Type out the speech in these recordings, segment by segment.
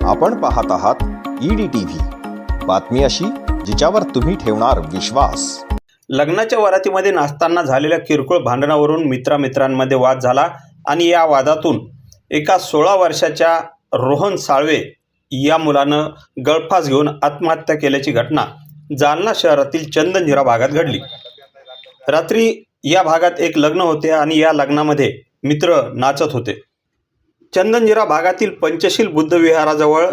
आपण पाहत आहात ईडी टीव्ही बातमी अशी जिच्यावर तुम्ही ठेवणार विश्वास. लग्नाच्या वरातीमध्ये नाचताना झालेल्या किरकोळ भांडणावरून मित्रामित्रांमध्ये वाद झाला आणि या वादातून एका सोळा वर्षाच्या रोहन साळवे या मुलानं गळफास घेऊन आत्महत्या केल्याची घटना जालना शहरातील चंदनझिरा भागात घडली. रात्री या भागात एक लग्न होते आणि या लग्नामध्ये मित्र नाचत होते. चंदनजिरा भागातील पंचशील बुद्ध विहाराजवळ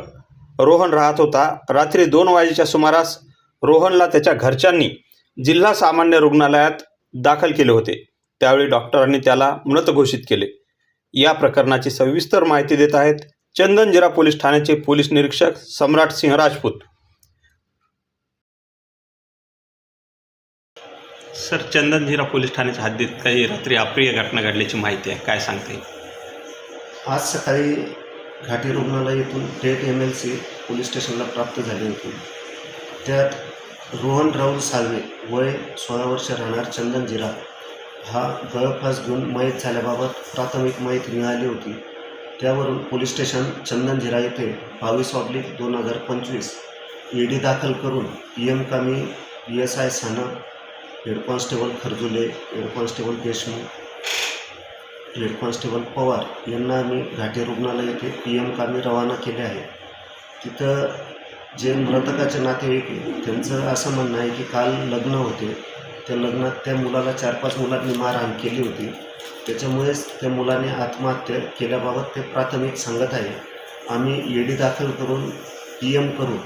रोहन राहत होता. रात्री दोन वाजेच्या सुमारास रोहनला त्याच्या घरच्यांनी जिल्हा सामान्य रुग्णालयात दाखल केले होते. त्यावेळी डॉक्टरांनी त्याला मृत घोषित केले. या प्रकरणाची सविस्तर माहिती देत आहेत चंदनजिरा पोलीस ठाण्याचे पोलीस निरीक्षक सम्राट सिंह राजपूत. सर चंदनजिरा पोलीस ठाण्याच्या हद्दीत काही रात्री अप्रिय घटना घडल्याची माहिती आहे. काय सांगता येईल? आज सकाळी घाटी रुग्णालय येथून थेट एम एल सी पोलीस स्टेशनला प्राप्त झाली होती. त्यात रोहन राहुल साळवे वय सोळा वर्ष राहणार चंदन जिरा हा गळफास घेऊन मयत झाल्याबाबत प्राथमिक माहिती मिळाली होती. त्यावरून पोलीस स्टेशन चंदनजिरा येथे बावीस ऑब्लिक दोन हजार पंचवीस ईडी दाखल करून ई एम कामी P S I Sana head constable Kharjule head constable Deshmukh head constable Pawar यांना आम्ही घाटी रुग्णालय येथे पी एम कामी रवाना केले आहे. तिथं जे मृतकाचे नातेवाईक आहे त्यांचं असं म्हणणं आहे की काल लग्न होते. त्या लग्नात त्या मुलाला चार पाच मुलांनी मारहाण केली होती. त्याच्यामुळेच त्या मुलाने आत्महत्या केल्याबाबत ते प्राथमिक सांगत आहे. आम्ही ईडी दाखल करून पी एम करू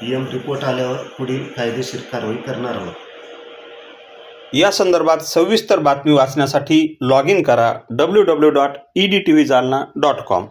पी एम रिपोर्ट आल्यावर पुढील कायदेशीर कारवाई करणार आहोत. या संदर्भात सविस्तर बातमी वाचण्यासाठी लॉग इन करा W W dot E D T V Jalna dot com